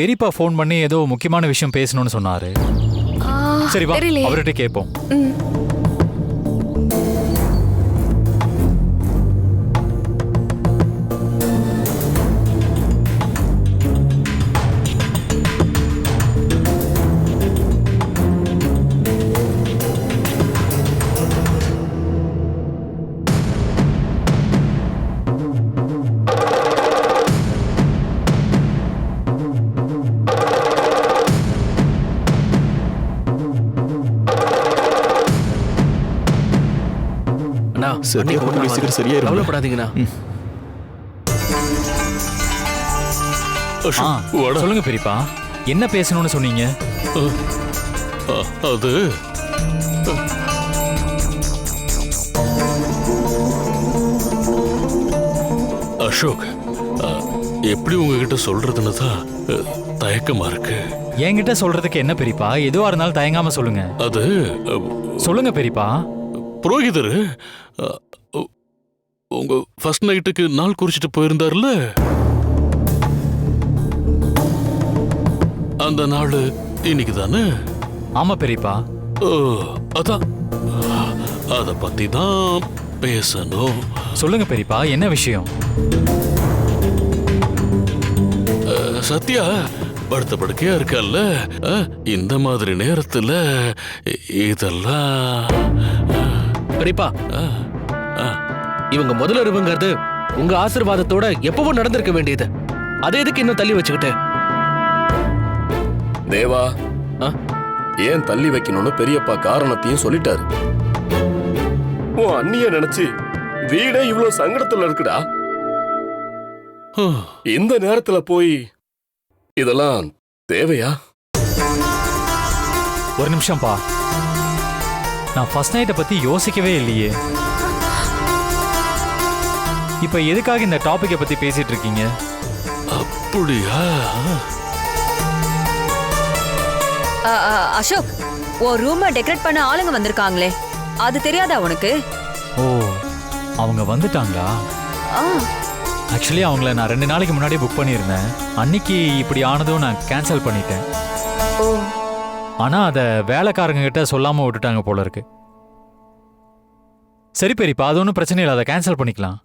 பெரியப்பா ஃபோன் பண்ணி ஏதோ முக்கியமான விஷயம் பேசணும்னு சொன்னாரு. சரி வா. அவர்கிட்ட கேட்போம். சரி, சீக்கிரம் சரியாயிருங்க. கவலைப்படாதீங்கண்ணா. சொல்லுங்க பெரியப்பா. என்ன பேசணும்னு சொன்னீங்க? அது அசோக் எப்படி உங்ககிட்ட சொல்றதுன்னு தான் தயக்கமா இருக்கு. என்கிட்ட சொல்றதுக்கு என்ன பெரியப்பா? எதுவா இருந்தாலும் தயங்காம சொல்லுங்க. அது சொல்லுங்க பெரியப்பா. புரோகிதர் உங்க ஃபர்ஸ்ட் நைட்டுக்கு நாள் குறிச்சிட்டு போயிருந்தாருல அந்த நாள் இன்னைக்கு தானே ஆமா பெரியப்பா. அதான். அத பத்தி தான் பேசணும். சொல்லுங்க பெரியப்பா என்ன விஷயம்? சத்யா படுத்த படுக்கையா இருக்கல்ல? இந்த மாதிரி நேரத்துல இதெல்லாம் பெரியப்பா இவங்க முதல்வருங்கிறது உங்க ஆசீர்வாதத்தோட எப்பவும் நடந்திருக்க வேண்டியது. அதை எதுக்கு இன்னும் தள்ளி வச்சுக்கிட்டு? தேவா ஆ? ஏன் தள்ளி வைக்கணும்னு பெரியப்பா காரணத்தையும் சொல்லிட்டாரு. உன் அண்ணிய நினைச்சு வீடே இவ்வளவு சங்கடத்துல இருக்குடா. இந்த நேரத்துல போய் இதெல்லாம் தேவையா? ஒரு நிமிஷம் பா நான் ஃபர்ஸ்ட் நைட்டை பத்தி யோசிக்கவே இல்லையே. இப்ப எதுக்காக இந்த டாபிக்கை பத்தி பேசிட்டு இருக்கீங்க? அப்படியா? அசோக் உன் ரூமை டெக்கரேட் பண்ண ஆளுங்க வந்திருக்காங்களே. அது தெரியாதா உனக்கு? ஓ அவங்க வந்துட்டாங்களா? ஆ, ஆக்சுவலி அவங்கள நான் ரெண்டு நாளைக்கு முன்னாடி புக் பண்ணியிருந்தேன். அன்னைக்கு இப்படி ஆனதும் நான் கேன்சல் பண்ணிட்டேன். ஓ. ஆனால் அதை வேலைக்காரங்க கிட்ட சொல்லாமல் விட்டுட்டாங்க போல இருக்கு. சரி பெரியப்பா அது ஒன்றும் பிரச்சனை இல்லை. அதை கேன்சல் பண்ணிக்கலாம்.